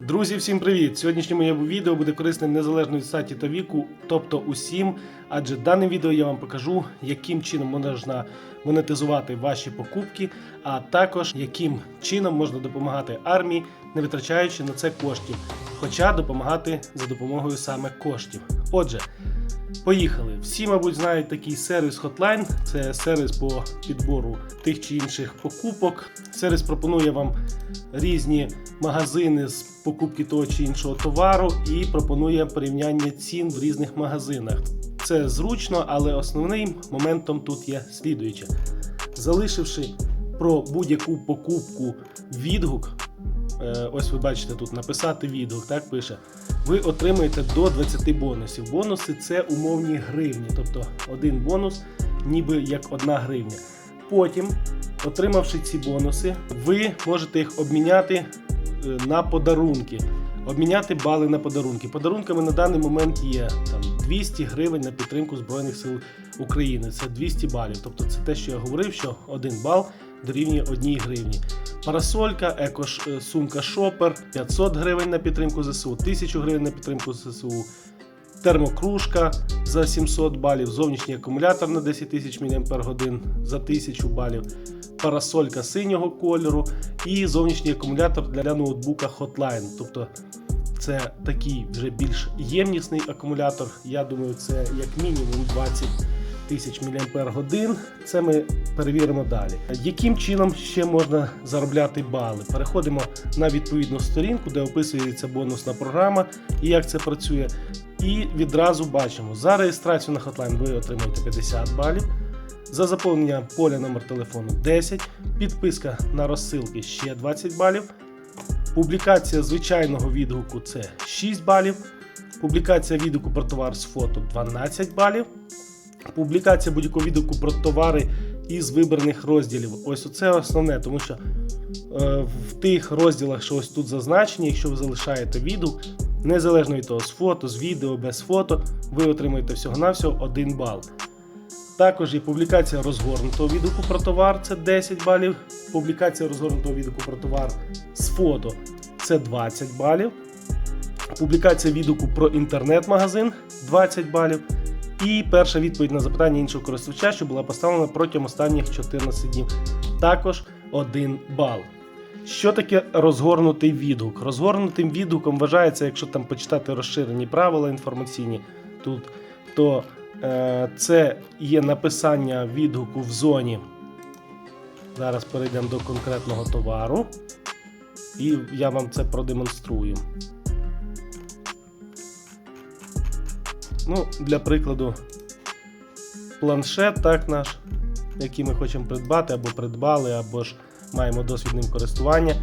Друзі, всім привіт! Сьогоднішнє моє відео буде корисним незалежно від статі та віку, тобто усім. Адже даним відео я вам покажу, яким чином можна монетизувати ваші покупки, а також яким чином можна допомагати армії, не витрачаючи на це коштів, хоча допомагати за допомогою саме коштів. Отже, Поїхали. Всі, мабуть, знають такий сервіс Hotline. Це сервіс по підбору тих чи інших покупок. Сервіс пропонує вам різні магазини з покупки того чи іншого товару і пропонує порівняння цін в різних магазинах. Це зручно, але основним моментом тут є слідуюче. Залишивши про будь-яку покупку відгук, е, ось ви бачите тут написати відгук, так пише. Ви отримаєте до 20 бонусів. Бонуси це умовні гривні, тобто один бонус, ніби як одна гривня. Потім, отримавши ці бонуси, ви можете їх обміняти е, на подарунки. Обміняти бали на подарунки. Подарунками на даний момент є там 200 гривень на підтримку Збройних сил України. Це 200 балів. Тобто це те, що я говорив, що один бал дорівнює одній гривні. Парасолька, еко е, Шопер 500 гривень на підтримку ЗСУ, 1000 гривень на підтримку ЗСУ, термокружка за 700 балів, зовнішній акумулятор на 10 тисяч мАч за 1000 балів, парасолька синього кольору і зовнішній акумулятор для ноутбука Hotline. Тобто це такий вже більш ємнісний акумулятор. Я думаю, це як мінімум 20 тисяч мАч. Це ми перевіримо далі. Яким чином ще можна заробляти бали? Переходимо на відповідну сторінку, де описується бонусна програма і як це працює. І відразу бачимо, за реєстрацію на Hotline ви отримаєте 50 балів. За заповнення поля номер телефону 10, підписка на розсилки ще 20 балів. Публікація звичайного відгуку це 6 балів. Публікація відгуку про товар з фото 12 балів. Публікація будь-якого відгуку про товари із вибраних розділів. Ось це основне, тому що е, в тих розділах, що ось тут зазначені, якщо ви залишаєте відгук, незалежно від того, з фото, з відео, без фото, ви отримаєте всього-навсього 1 бал. Також є публікація розгорнутого відгуку про товар це 10 балів. Публікація розгорнутого відгуку про товар з фото це 20 балів. Публікація відгуку про інтернет-магазин 20 балів. І перша відповідь на запитання іншого користувача, що була поставлена протягом останніх 14 днів. Також 1 бал. Що таке розгорнутий відгук? Розгорнутим відгуком вважається, якщо там почитати розширені правила інформаційні тут, то е, це є написання відгуку в зоні. Зараз перейдемо до конкретного товару. І я вам це продемонструю. Ну, для прикладу, планшет, так, наш, який ми хочемо придбати, або придбали, або ж маємо досвід ним користування.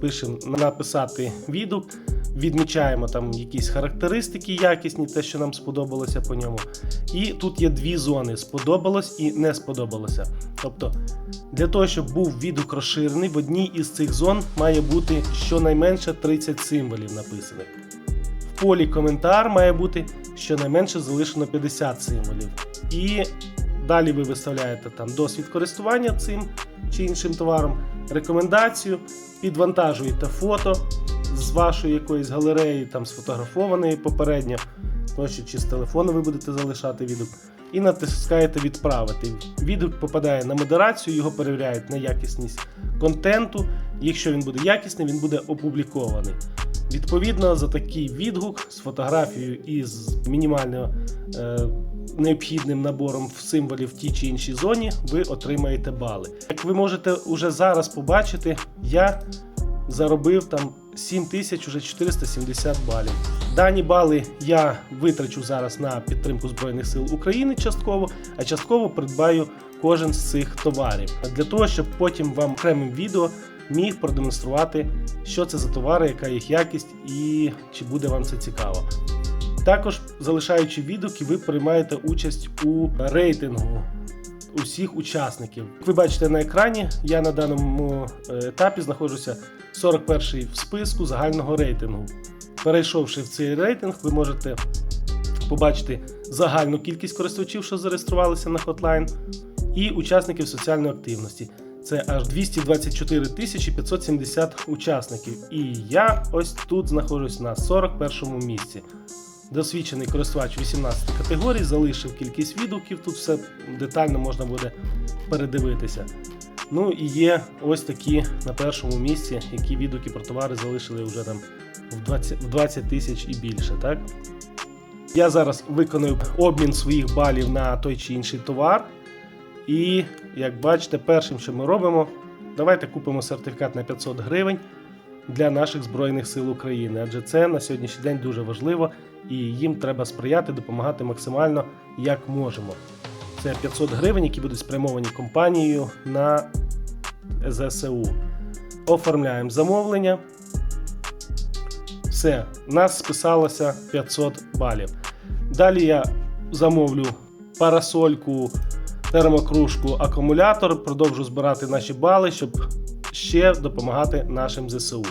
Пишемо написати відгук, відмічаємо там якісь характеристики якісні, те, що нам сподобалося по ньому. І тут є дві зони: сподобалось і не сподобалося. Тобто, для того, щоб був відгук розширений, в одній із цих зон має бути щонайменше 30 символів написаних. В полі коментар має бути щонайменше залишено 50 символів. І далі ви виставляєте там досвід користування цим чи іншим товаром, рекомендацію, підвантажуєте фото з вашої якоїсь галереї, там сфотографованої попередньо, тощо чи з телефону ви будете залишати відгук. І натискаєте відправити. Відгук попадає на модерацію, його перевіряють на якісність контенту. Якщо він буде якісний, він буде опублікований. Відповідно, за такий відгук з фотографією і з мінімально е, необхідним набором символів в тій чи іншій зоні, ви отримаєте бали. Як ви можете уже зараз побачити, я заробив там 7470 балів. Дані бали я витрачу зараз на підтримку Збройних сил України частково, а частково придбаю кожен з цих товарів для того, щоб потім вам окремим відео міг продемонструвати, що це за товари, яка їх якість і чи буде вам це цікаво. Також, залишаючи відгуки, ви приймаєте участь у рейтингу усіх учасників. Як ви бачите на екрані, я на даному е, етапі знаходжуся 41-й в списку загального рейтингу. Перейшовши в цей рейтинг, ви можете побачити загальну кількість користувачів, що зареєструвалися на Hotline, і учасників соціальної активності. Це аж 224 тисячі 570 учасників. І я ось тут знаходжусь на 41 місці. Досвідчений користувач 18 категорій, залишив кількість відгуків, тут все детально можна буде передивитися. Ну і є ось такі на першому місці, які відгуки про товари залишили вже там в 20, в 20 тисяч і більше. Так? Я зараз виконую обмін своїх балів на той чи інший товар. І як бачите, першим, що ми робимо, давайте купимо сертифікат на 500 гривень для наших Збройних сил України. Адже це на сьогоднішній день дуже важливо і їм треба сприяти, допомагати максимально як можемо. Це 500 гривень, які будуть спрямовані компанією на ЗСУ. Оформляємо замовлення. Все, нас списалося 500 балів. Далі я замовлю парасольку, термокружку, акумулятор, продовжу збирати наші бали, щоб ще допомагати нашим ЗСУ.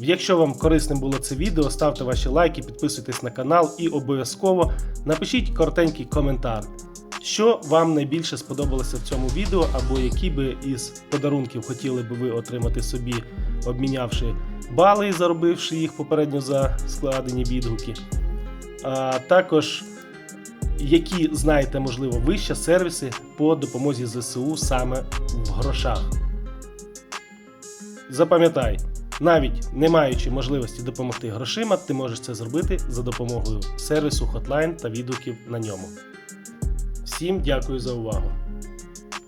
Якщо вам корисним було це відео, ставте ваші лайки, підписуйтесь на канал і обов'язково напишіть коротенький коментар, що вам найбільше сподобалося в цьому відео, або які би із подарунків хотіли би ви отримати собі, обмінявши бали і заробивши їх попередньо за складені відгуки. А також які знаєте, можливо, ви сервіси по допомозі ЗСУ саме в грошах. Запам'ятай, навіть не маючи можливості допомогти грошима, ти можеш це зробити за допомогою сервісу Hotline та відгуків на ньому. Всім дякую за увагу!